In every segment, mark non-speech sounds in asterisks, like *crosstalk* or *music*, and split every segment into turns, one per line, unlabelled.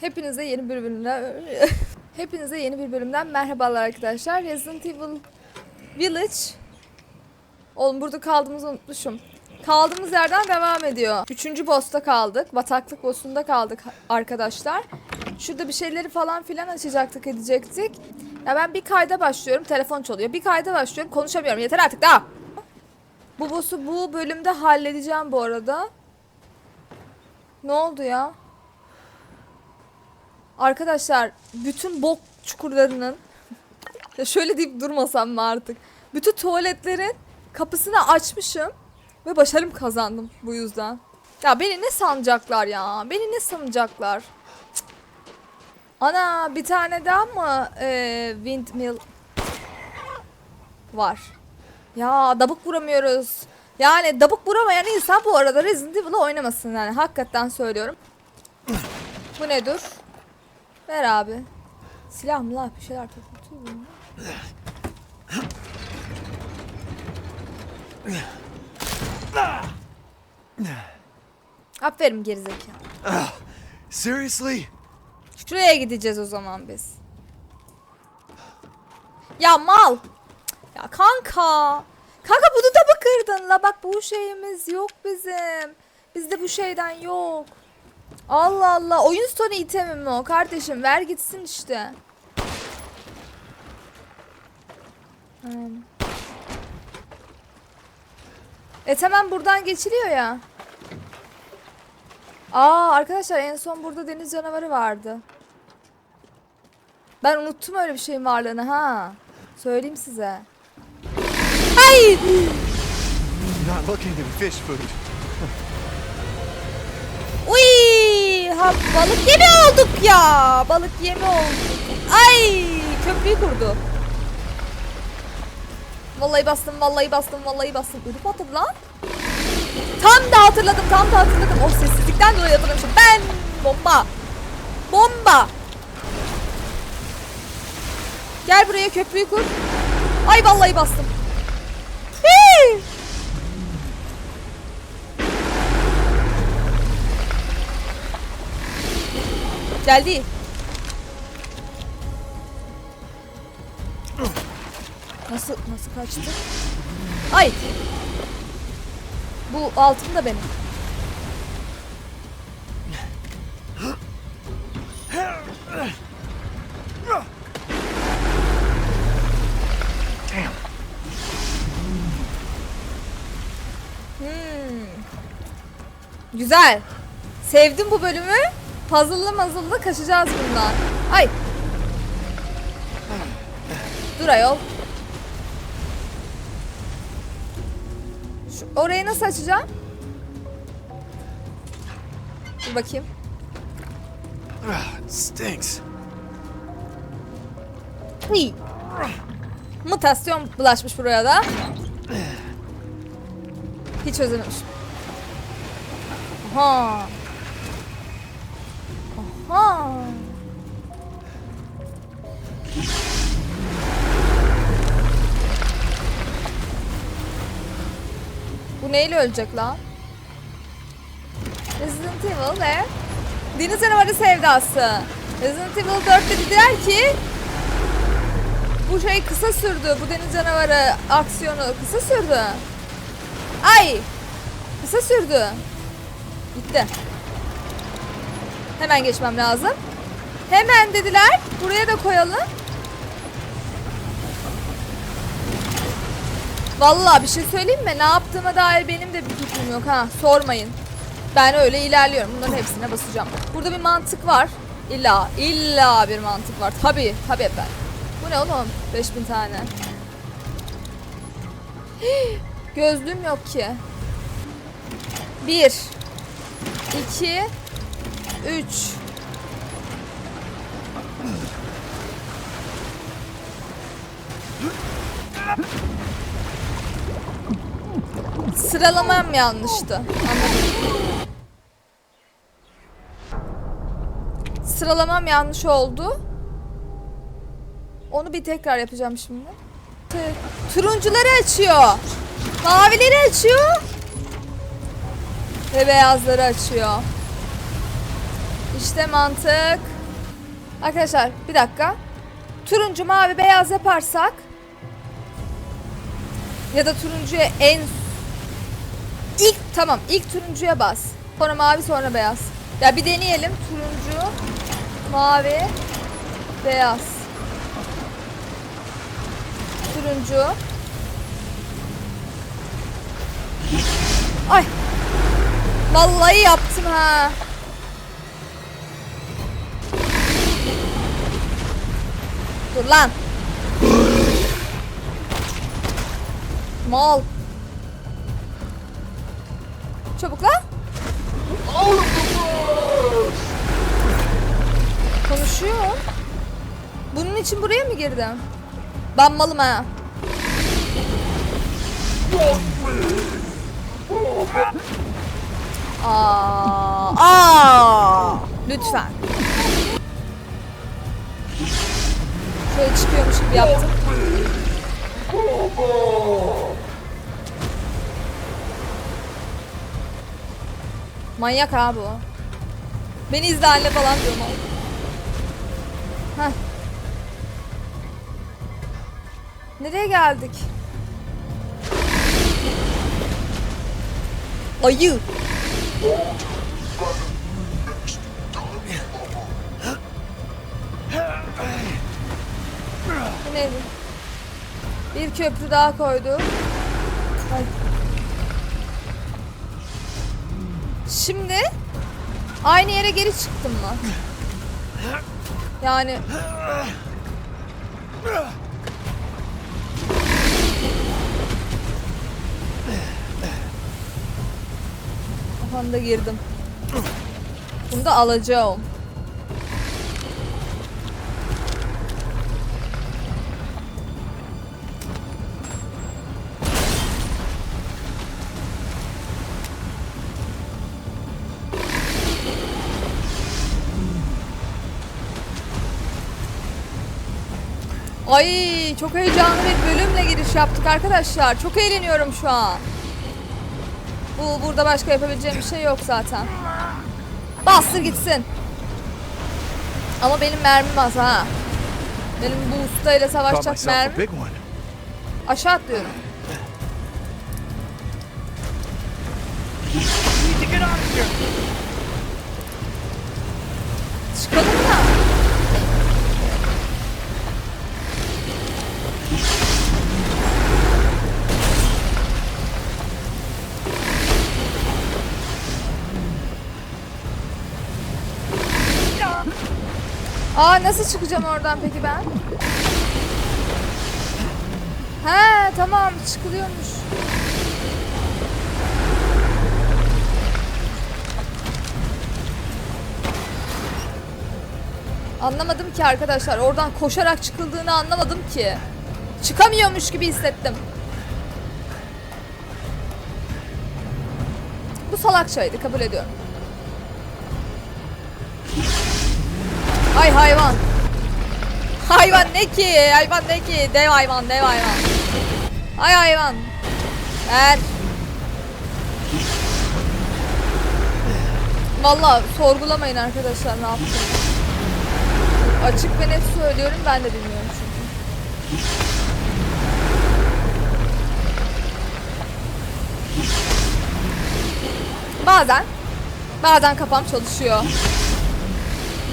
Hepinize yeni bir bölümden *laughs* Hepinize yeni bir bölümden merhabalar arkadaşlar. Resident Evil Village Oğlum burada kaldığımızı unutmuşum. Kaldığımız yerden devam ediyor. Üçüncü boss'ta kaldık. Bataklık boss'unda kaldık arkadaşlar. Şurada bir şeyleri falan filan açacaktık edecektik. Ya ben bir kayda başlıyorum. Telefon çalıyor. Bir kayda başlıyorum. Konuşamıyorum. Yeter artık daha. Bu boss'u bu bölümde halledeceğim bu arada. Ne oldu ya? Arkadaşlar bütün bok çukurlarının şöyle deyip durmasam mı artık? Bütün tuvaletlerin kapısını açmışım ve başarım kazandım bu yüzden. Ya beni ne sanacaklar ya? Beni ne sanacaklar? Cık. Ana bir tane daha mı e, windmill var? Ya dabuk vuramıyoruz. Yani dabuk vuramayan insan bu arada Resident Evil'ı oynamasın yani hakikaten söylüyorum. Bu ne dur? Ver abi. Silah mı la bir şeyler takılıyor. Aferin gerizekalı.
Seriously?
Şuraya gideceğiz o zaman biz. Ya mal. Ya kanka. Kanka bunu da mı kırdın la? Bak bu şeyimiz yok bizim. Bizde bu şeyden yok. Allah Allah. Oyun sonu itemi mi o? Kardeşim ver gitsin işte. E tamam buradan geçiliyor ya. Aa arkadaşlar en son burada deniz canavarı vardı. Ben unuttum öyle bir şeyin varlığını ha. Söyleyeyim size. Ay! Uy! Ha, balık yemi olduk ya. Balık yemi olduk. Ay! Köprüyü kurdu. Vallahi bastım, vallahi bastım, vallahi bastım. Ödü patladı lan. Tam da hatırladım, tam da hatırladım. O sessizlikten dolayı hatırlamışım. Ben bomba. Bomba. Gel buraya köprüyü kur. Ay vallahi bastım. Hii! Geldi. Nasıl nasıl kaçtı? Ay. Bu altın da benim. Hmm. Güzel. Sevdim bu bölümü. Puzzle'lı mazıllı kaçacağız bundan. Ay. Dur ayol. Şu, orayı nasıl açacağım? Dur bakayım.
Ah, it stinks.
Hıy. Mutasyon bulaşmış buraya da. Hiç çözememişim. Aha. Bu neyle ölecek lan? Resident Evil ve Deniz Canavarı Sevdası. Resident Evil 4'te dediler ki bu şey kısa sürdü. Bu deniz canavarı aksiyonu kısa sürdü. Ay! Kısa sürdü. Bitti. Hemen geçmem lazım. Hemen dediler. Buraya da koyalım. Vallahi bir şey söyleyeyim mi? Ne yaptığıma dair benim de bir fikrim yok ha. Sormayın. Ben öyle ilerliyorum. Bunların hepsine basacağım. Burada bir mantık var. İlla, illa bir mantık var. Tabii, tabii efendim. Bu ne oğlum? 5000 tane. Hii, Gözlüğüm yok ki. 1 2 3 Sıralamam yanlıştı. Sıralamam yanlış oldu. Onu bir tekrar yapacağım şimdi. Turuncuları açıyor. Mavileri açıyor. Ve beyazları açıyor. İşte mantık. Arkadaşlar bir dakika. Turuncu, mavi, beyaz yaparsak ya da turuncuya en ilk tamam ilk turuncuya bas. Sonra mavi sonra beyaz. Ya bir deneyelim. Turuncu, mavi, beyaz. Turuncu. Ay. Vallahi yaptım ha. Dur lan. Mal. Çabuk lan. Konuşuyor. Bunun için buraya mı girdim? Ben malım ha. Aa, aa, lütfen. Şöyle çıkıyormuş gibi yaptım. Manyak abi o. Beni izle anne falan diyorum oğlum. Heh. Nereye geldik? Ayı. Bu neydi? Bir köprü daha koydu. Ay. Şimdi aynı yere geri çıktım mı? Yani Kafamda girdim. Bunu da alacağım. Ay çok heyecanlı bir bölümle giriş yaptık arkadaşlar. Çok eğleniyorum şu an. Bu burada başka yapabileceğim bir şey yok zaten. Bastır gitsin. Ama benim mermim az ha. Benim bu usta ile
Caught
savaşacak mermi.
big one.
Aşağı atlıyorum. Çıkalım mı? Aa nasıl çıkacağım oradan peki ben? He tamam çıkılıyormuş. Anlamadım ki arkadaşlar. Oradan koşarak çıkıldığını anlamadım ki. Çıkamıyormuş gibi hissettim. Bu salakçaydı kabul ediyorum. Ay hayvan. Hayvan ne ki? Hayvan ne ki? Dev hayvan, dev hayvan. Ay hayvan. Ver. Vallahi sorgulamayın arkadaşlar ne yaptım. Açık ve net söylüyorum ben de bilmiyorum çünkü. Bazen bazen kafam çalışıyor.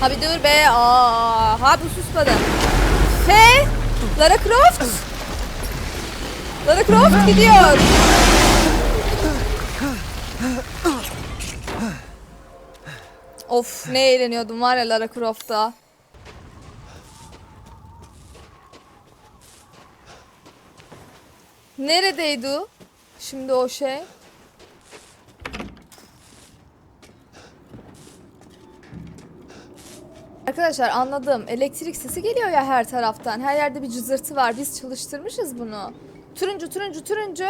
Ha bir dur be. Aa, ha bu susmadı. Hey! Lara Croft! Lara Croft gidiyor. Of ne eğleniyordum var ya Lara Croft'ta. Neredeydi? Şimdi o şey. Arkadaşlar anladım. Elektrik sesi geliyor ya her taraftan. Her yerde bir cızırtı var. Biz çalıştırmışız bunu. Turuncu, turuncu, turuncu. *laughs*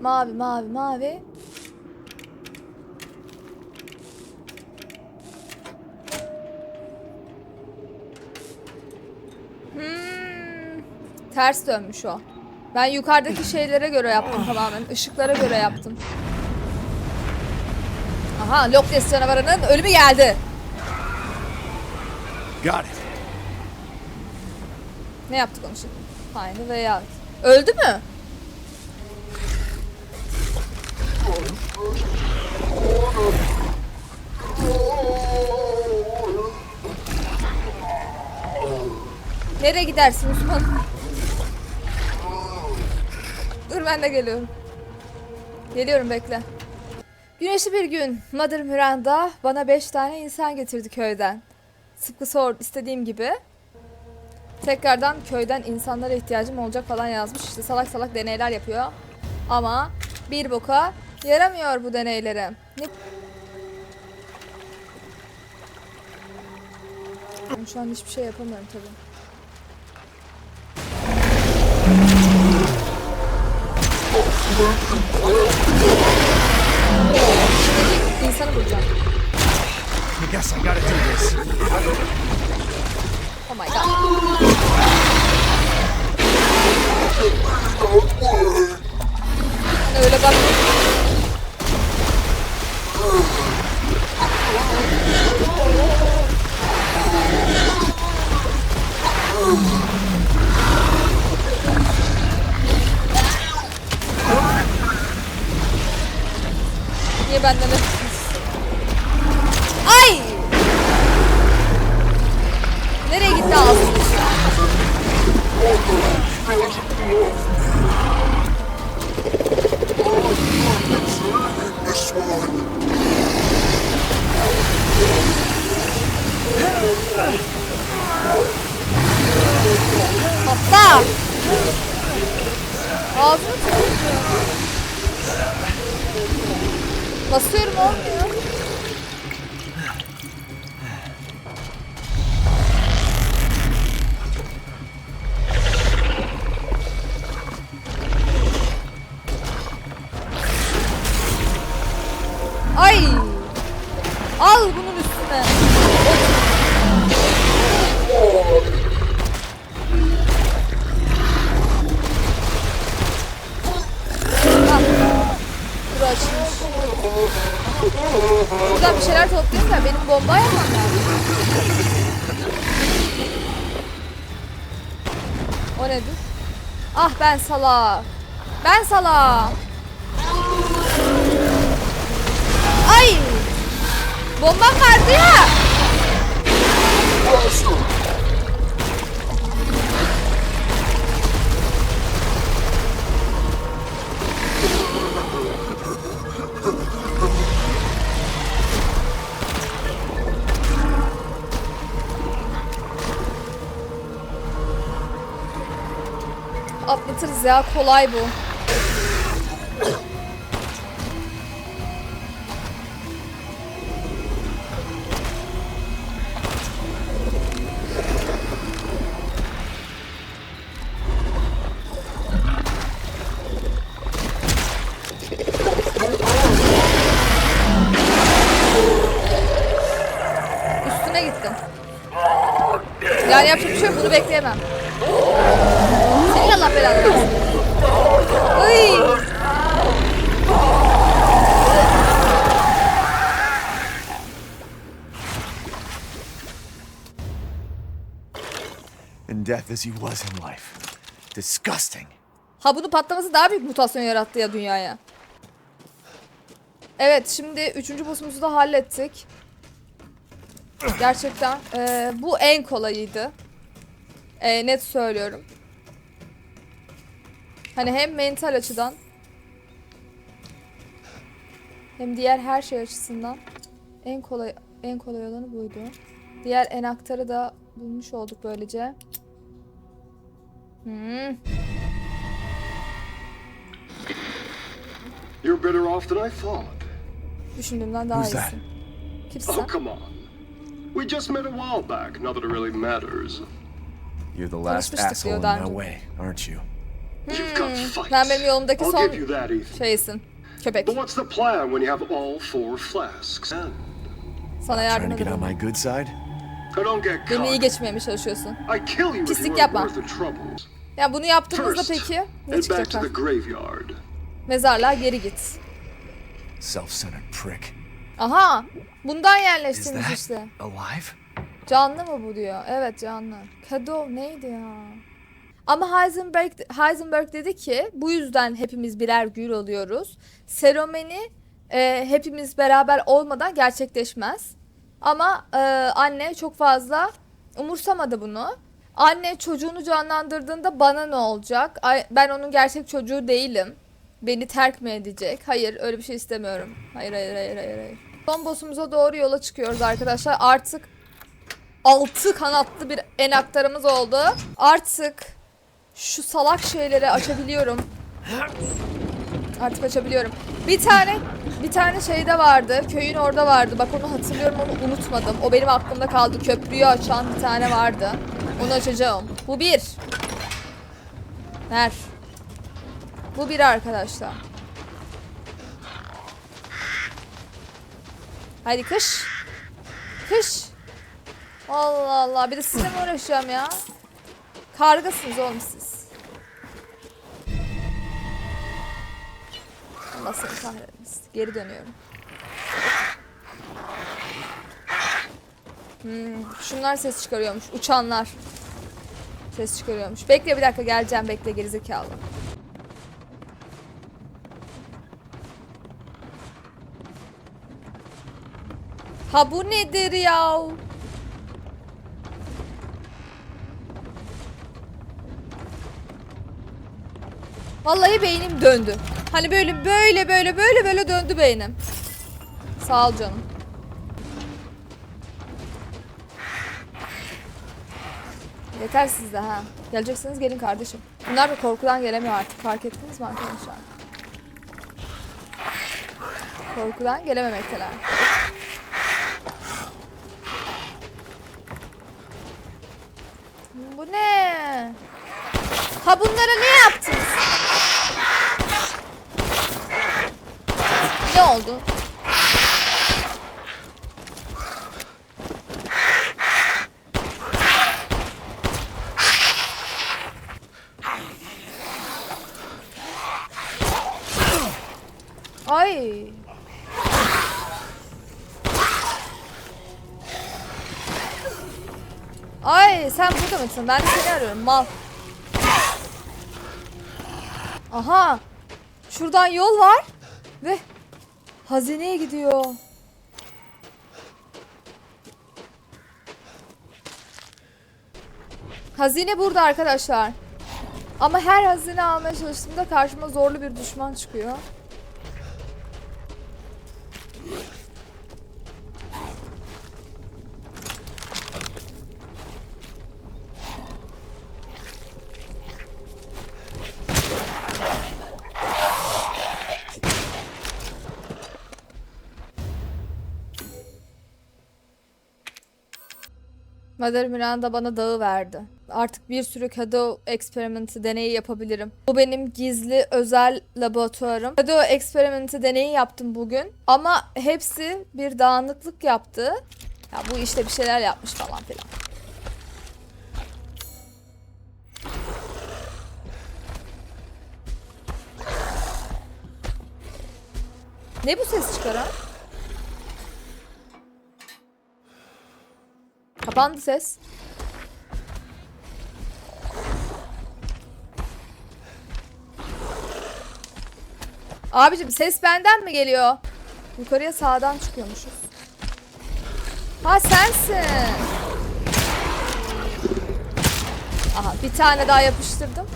mavi, mavi, mavi. Hmm, ters dönmüş o. Ben yukarıdaki şeylere göre yaptım tamamen. Işıklara göre yaptım. Aha Loch Ness canavarının ölümü geldi.
Got it.
Ne yaptık onu şimdi? Aynı veya Öldü mü? Nereye gidersin Osman? Dur ben de geliyorum. Geliyorum bekle. Güneşli bir gün Mother Miranda bana 5 tane insan getirdi köyden. Sıkı sor istediğim gibi. Tekrardan köyden insanlara ihtiyacım olacak falan yazmış. İşte salak salak deneyler yapıyor. Ama bir boka yaramıyor bu deneyleri. Ne... Şu an hiçbir şey yapamıyorum tabii. İnsanı bulacağım.
I guess I gotta do this.
Oh my god. Öyle bak. Niye benden Atla! Ağzını tutuyor. Basıyorum olmuyor. Nedir? Ah ben salak. Ben salak. Ay! Bombam vardı ya. Atlatırız ya kolay bu. Üstüne gittim. Yani yapacak bir şey yok bunu bekleyemem. Allah belanı versin. Ay.
In death as he was in life. Disgusting.
Ha bunun patlaması daha büyük mutasyon yarattı ya dünyaya. Evet şimdi üçüncü boss'umuzu da hallettik. Gerçekten eee, bu en kolayıydı. Eee, net söylüyorum. Hani hem mental açıdan hem diğer her şey açısından en kolay en kolay olanı buydu. Diğer enaktarı da bulmuş olduk böylece. Hmm.
You're better off than I thought.
Düşündüğümden daha
Who's that?
iyisin. Kimsin
Oh, come on. We just met a while back, not that it really matters.
You're the last asshole in my way, aren't you?
Hmm. Sen benim yolumdaki
I'll
son
give you that, Ethan.
şeysin. Köpek.
But what's the plan when you have all four flasks?
Sana yardım
Trying to get on
ederim.
my good side?
I don't get
Beni iyi
caught.
geçmeye mi çalışıyorsun?
I kill you if
Pislik yapma.
weren't worth the trouble.
Ya bunu yaptığımızda peki ne
head back to
çıkacak?
the graveyard.
Mezarlığa geri git.
Self-centered prick.
Aha! Bundan yerleştirmiş işte.
alive?
Canlı mı bu diyor. Evet canlı. Kado neydi ya? Ama Heisenberg, Heisenberg dedi ki bu yüzden hepimiz birer gül oluyoruz. Seromeni e, hepimiz beraber olmadan gerçekleşmez. Ama e, anne çok fazla umursamadı bunu. Anne çocuğunu canlandırdığında bana ne olacak? Ay, ben onun gerçek çocuğu değilim. Beni terk mi edecek? Hayır öyle bir şey istemiyorum. Hayır hayır hayır hayır. hayır. Son boss'umuza doğru yola çıkıyoruz arkadaşlar. Artık altı kanatlı bir enaktarımız oldu. Artık şu salak şeyleri açabiliyorum. Artık açabiliyorum. Bir tane bir tane şeyde vardı. Köyün orada vardı. Bak onu hatırlıyorum onu unutmadım. O benim aklımda kaldı. Köprüyü açan bir tane vardı. Onu açacağım. Bu bir. Ver. Bu bir arkadaşlar. Hadi kış. Kış. Allah Allah. Bir de sizinle mi uğraşacağım ya? Kargasınız oğlum siz. Allah seni kahretmesin. Geri dönüyorum. Hmm, şunlar ses çıkarıyormuş. Uçanlar. Ses çıkarıyormuş. Bekle bir dakika geleceğim. Bekle gerizekalı. Ha bu nedir ya? Vallahi beynim döndü. Hani böyle böyle böyle böyle böyle döndü beynim. Sağ ol canım. Yeter sizde ha. Geleceksiniz gelin kardeşim. Bunlar da korkudan gelemiyor artık. Fark ettiniz mi arkadaşlar? Korkudan gelememekteler. Bu ne? Ha bunlara ne yaptınız? Ne oldu? Ay. Ay sen burada mısın? Ben de seni arıyorum mal. Aha. Şuradan yol var ve hazineye gidiyor. Hazine burada arkadaşlar. Ama her hazine almaya çalıştığımda karşıma zorlu bir düşman çıkıyor. Mother Miranda bana dağı verdi. Artık bir sürü Kado eksperimenti deneyi yapabilirim. Bu benim gizli özel laboratuvarım. Kado eksperimenti deneyi yaptım bugün. Ama hepsi bir dağınıklık yaptı. Ya bu işte bir şeyler yapmış falan filan. Ne bu ses çıkaran? Kapandı ses. Abicim ses benden mi geliyor? Yukarıya sağdan çıkıyormuşuz. Ha sensin. Aha bir tane daha yapıştırdım.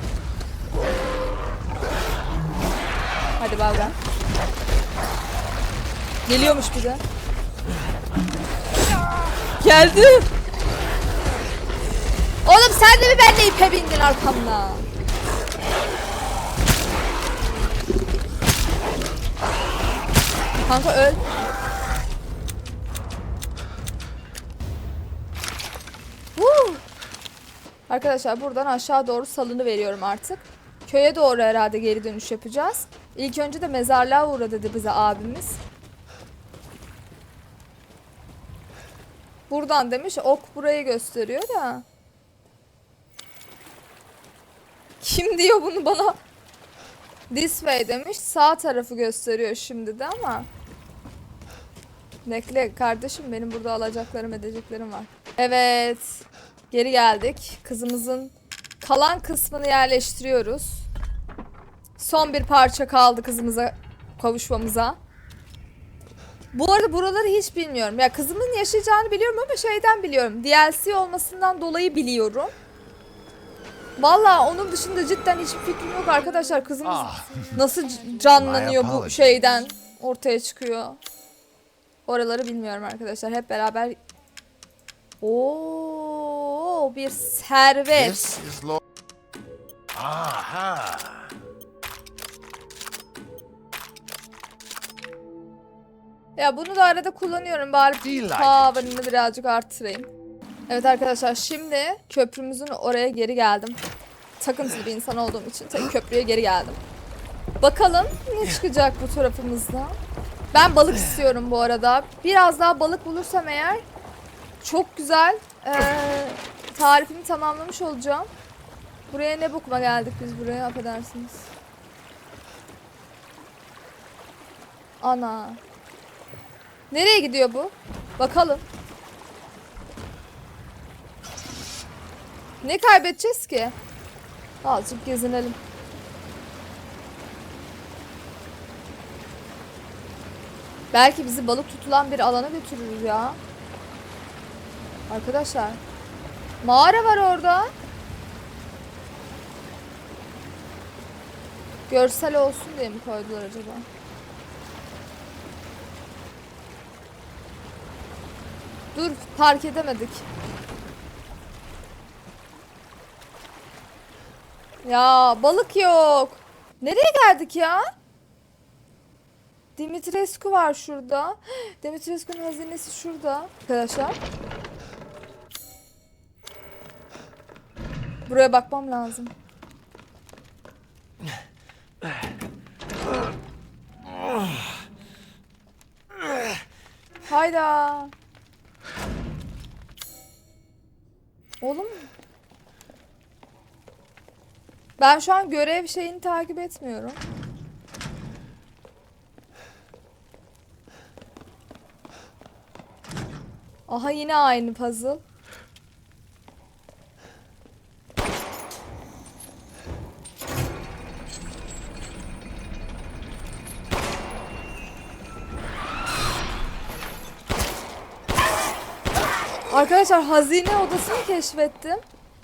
Hadi bay. Geliyormuş bir de. Geldi. Oğlum sen de mi benimle ipe bindin arkamda? Kanka öl. Woo! Arkadaşlar buradan aşağı doğru salını veriyorum artık. Köye doğru herhalde geri dönüş yapacağız. İlk önce de mezarlığa uğra dedi bize abimiz. Buradan demiş ok burayı gösteriyor da. Kim diyor bunu bana? This way demiş. Sağ tarafı gösteriyor şimdi de ama. Bekle kardeşim benim burada alacaklarım edeceklerim var. Evet. Geri geldik. Kızımızın kalan kısmını yerleştiriyoruz. Son bir parça kaldı kızımıza kavuşmamıza. Bu arada buraları hiç bilmiyorum. Ya kızımın yaşayacağını biliyorum ama şeyden biliyorum. DLC olmasından dolayı biliyorum. Valla onun dışında cidden hiçbir fikrim yok arkadaşlar. Kızımız
Ah,
nasıl canlanıyor bu şeyden ortaya çıkıyor. Oraları bilmiyorum arkadaşlar. Hep beraber Oo bir servet.
This is Lord. Aha.
Ya bunu da arada kullanıyorum bari power'ını birazcık arttırayım. Evet arkadaşlar şimdi köprümüzün oraya geri geldim. Takıntılı bir insan olduğum için tabii köprüye geri geldim. Bakalım ne çıkacak bu tarafımızda. Ben balık istiyorum bu arada. Biraz daha balık bulursam eğer çok güzel eee, tarifimi tamamlamış olacağım. Buraya ne bokma geldik biz buraya affedersiniz. Ana. Nereye gidiyor bu? Bakalım. Ne kaybedeceğiz ki? Azıcık gezinelim. Belki bizi balık tutulan bir alana götürür ya. Arkadaşlar. Mağara var orada. Görsel olsun diye mi koydular acaba? Dur park edemedik. Ya balık yok. Nereye geldik ya? Dimitrescu var şurada. *gasps* Dimitrescu'nun hazinesi şurada. Arkadaşlar. Buraya bakmam lazım. Hayda. Oğlum. Ben şu an görev şeyini takip etmiyorum. Aha yine aynı puzzle. Arkadaşlar hazine odasını keşfettim.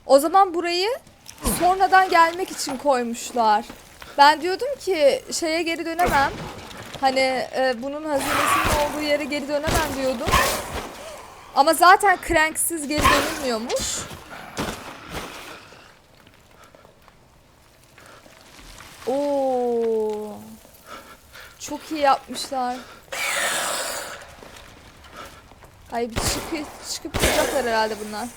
O zaman burayı sonradan gelmek için koymuşlar. Ben diyordum ki şeye geri dönemem. Hani e, bunun hazinesinin olduğu yere geri dönemem diyordum. Ama zaten cranksiz geri dönülmüyormuş. Oo. Çok iyi yapmışlar. Ay bir çıkıp, çıkıp duracaklar herhalde bunlar.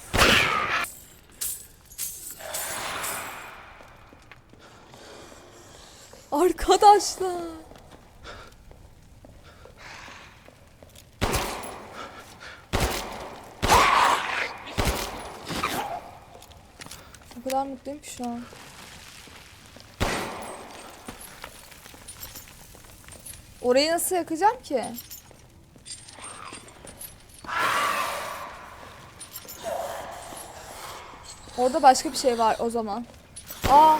Arkadaşlar. O kadar mutluyum ki şu an. Orayı nasıl yakacağım ki? Orada başka bir şey var o zaman. Aa.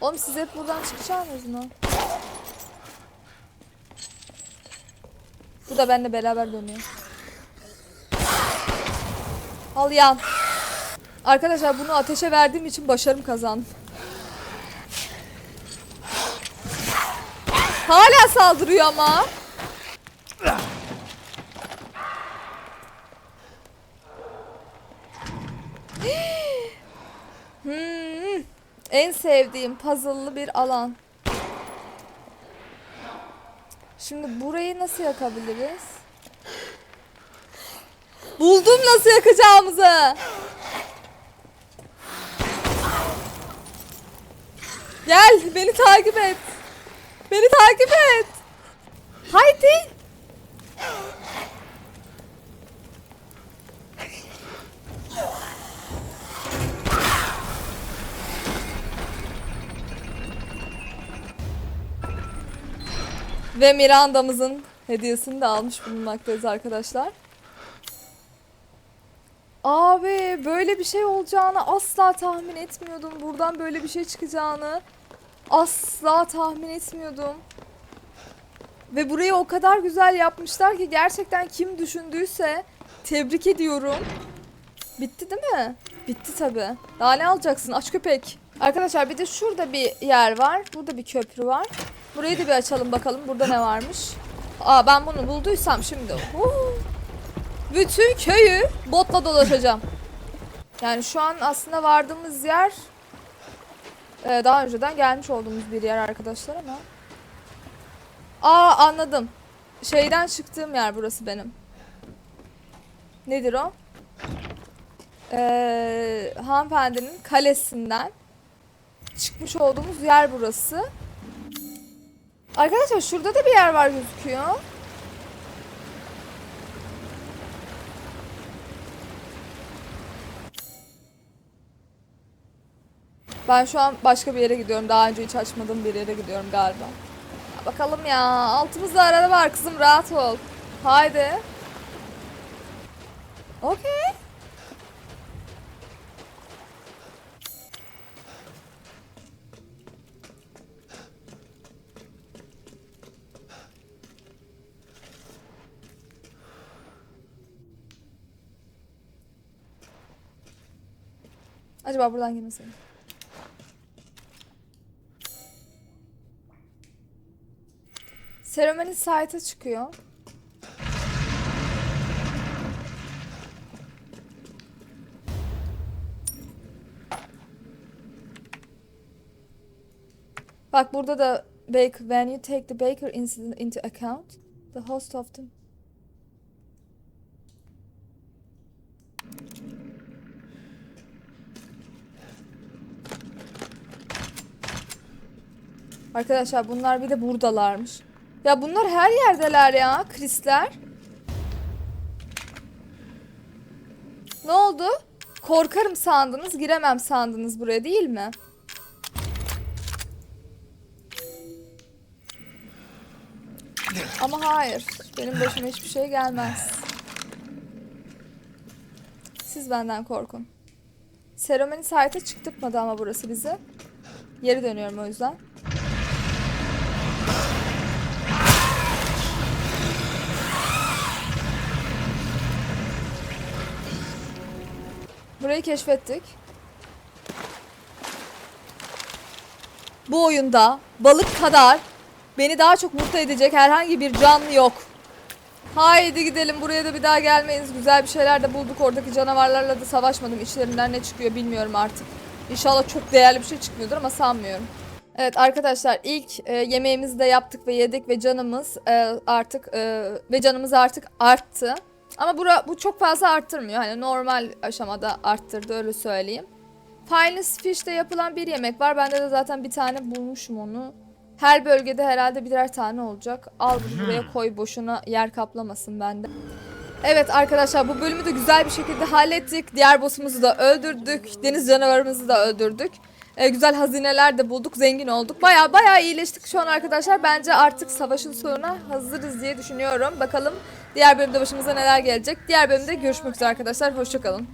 Oğlum siz hep buradan çıkacaksınız mı? Bu da benimle beraber dönüyor. Al yan. Arkadaşlar bunu ateşe verdiğim için başarım kazandım. Hala saldırıyor ama. Hmm, en sevdiğim puzzle'lı bir alan. Şimdi burayı nasıl yakabiliriz? Buldum nasıl yakacağımızı. Gel beni takip et. Beni takip et. Haydi. Ve Miranda'mızın hediyesini de almış bulunmaktayız arkadaşlar. Abi böyle bir şey olacağını asla tahmin etmiyordum. Buradan böyle bir şey çıkacağını asla tahmin etmiyordum. Ve burayı o kadar güzel yapmışlar ki gerçekten kim düşündüyse tebrik ediyorum. Bitti değil mi? Bitti tabi. Daha ne alacaksın aç köpek. Arkadaşlar bir de şurada bir yer var. Burada bir köprü var. Burayı da bir açalım bakalım burada ne varmış. Aa ben bunu bulduysam şimdi. Huu. Bütün köyü botla dolaşacağım. Yani şu an aslında vardığımız yer e, daha önceden gelmiş olduğumuz bir yer arkadaşlar ama. Aa anladım. Şeyden çıktığım yer burası benim. Nedir o? Ee, hanımefendinin kalesinden çıkmış olduğumuz yer burası. Arkadaşlar şurada da bir yer var gözüküyor. Ben şu an başka bir yere gidiyorum. Daha önce hiç açmadığım bir yere gidiyorum galiba. Bakalım ya. Altımızda araba var kızım rahat ol. Haydi. Okey. Acaba buradan girmeseydim. Seremoni site'a çıkıyor. Bak burada da Baker, when you take the Baker incident into account, the host of the... Arkadaşlar bunlar bir de buradalarmış. Ya bunlar her yerdeler ya, Krisler. Ne oldu? Korkarım sandınız, giremem sandınız buraya değil mi? Ama hayır. Benim başıma hiçbir şey gelmez. Siz benden korkun. Seromeni site'a çıktırtmadı ama burası bizi. Geri dönüyorum o yüzden. Burayı keşfettik. Bu oyunda balık kadar beni daha çok mutlu edecek herhangi bir canlı yok. Haydi gidelim buraya da bir daha gelmeyiz. Güzel bir şeyler de bulduk. Oradaki canavarlarla da savaşmadım. İçlerinden ne çıkıyor bilmiyorum artık. İnşallah çok değerli bir şey çıkmıyordur ama sanmıyorum. Evet arkadaşlar ilk e, yemeğimizi de yaptık ve yedik ve canımız e, artık e, ve canımız artık arttı. Ama bura, bu çok fazla arttırmıyor. Hani normal aşamada arttırdı öyle söyleyeyim. Finest Fish'te yapılan bir yemek var. Bende de zaten bir tane bulmuşum onu. Her bölgede herhalde birer tane olacak. Al bunu buraya koy boşuna yer kaplamasın bende. Evet arkadaşlar bu bölümü de güzel bir şekilde hallettik. Diğer boss'umuzu da öldürdük. Deniz canavarımızı da öldürdük. Ee, güzel hazineler de bulduk. Zengin olduk. Baya baya iyileştik şu an arkadaşlar. Bence artık savaşın sonuna hazırız diye düşünüyorum. Bakalım diğer bölümde başımıza neler gelecek. Diğer bölümde görüşmek üzere arkadaşlar. Hoşçakalın.